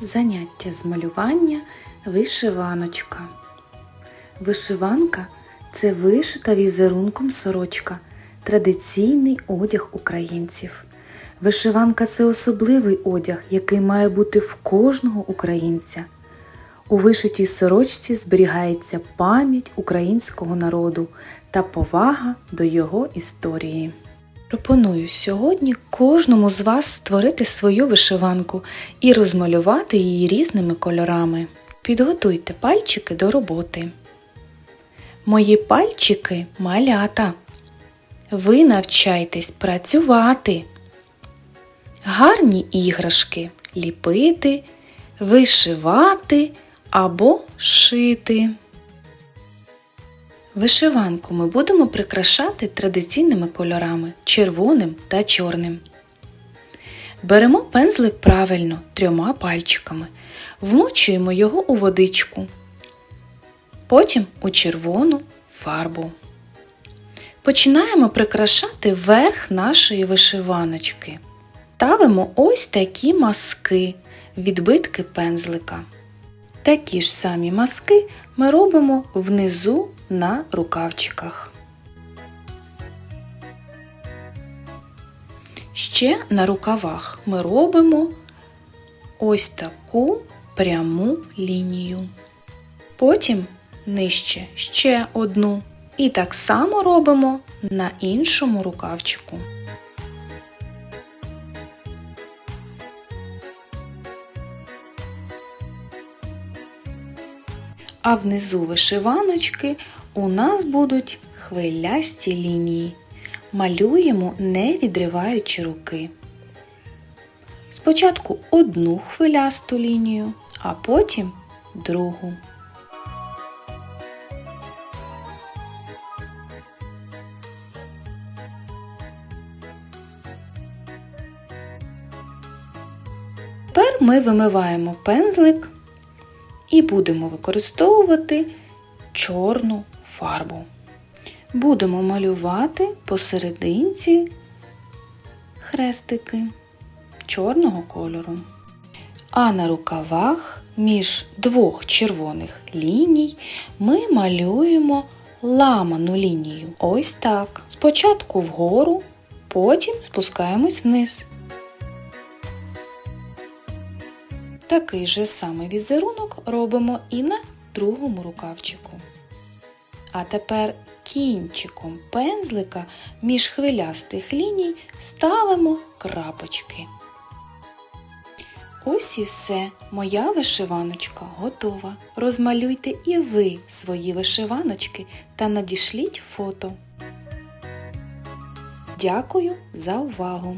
Заняття з малювання вишиваночка. Вишиванка це вишита візерунком сорочка, традиційний одяг українців. Вишиванка це особливий одяг, який має бути в кожного українця. У вишитій сорочці зберігається пам'ять українського народу та повага до його історії. Пропоную сьогодні кожному з вас створити свою вишиванку і розмалювати її різними кольорами. Підготуйте пальчики до роботи. Мої пальчики малята. Ви навчайтесь працювати. Гарні іграшки ліпити, вишивати або шити. Вишиванку ми будемо прикрашати традиційними кольорами червоним та чорним. Беремо пензлик правильно трьома пальчиками, вмочуємо його у водичку, потім у червону фарбу. Починаємо прикрашати верх нашої вишиваночки. Ставимо ось такі маски, відбитки пензлика. Такі ж самі маски ми робимо внизу на рукавчиках. Ще на рукавах ми робимо ось таку пряму лінію. Потім нижче ще одну. І так само робимо на іншому рукавчику. А внизу вишиваночки у нас будуть хвилясті лінії. Малюємо, не відриваючи руки. Спочатку одну хвилясту лінію, а потім другу. Тепер ми вимиваємо пензлик і будемо використовувати чорну фарбу. Будемо малювати посерединці хрестики чорного кольору. А на рукавах між двох червоних ліній ми малюємо ламану лінію. Ось так. Спочатку вгору, потім спускаємось вниз. Такий же самий візерунок робимо і на другому рукавчику. А тепер кінчиком пензлика між хвилястих ліній ставимо крапочки. Ось і все, моя вишиваночка готова. Розмалюйте і ви свої вишиваночки та надішліть фото. Дякую за увагу!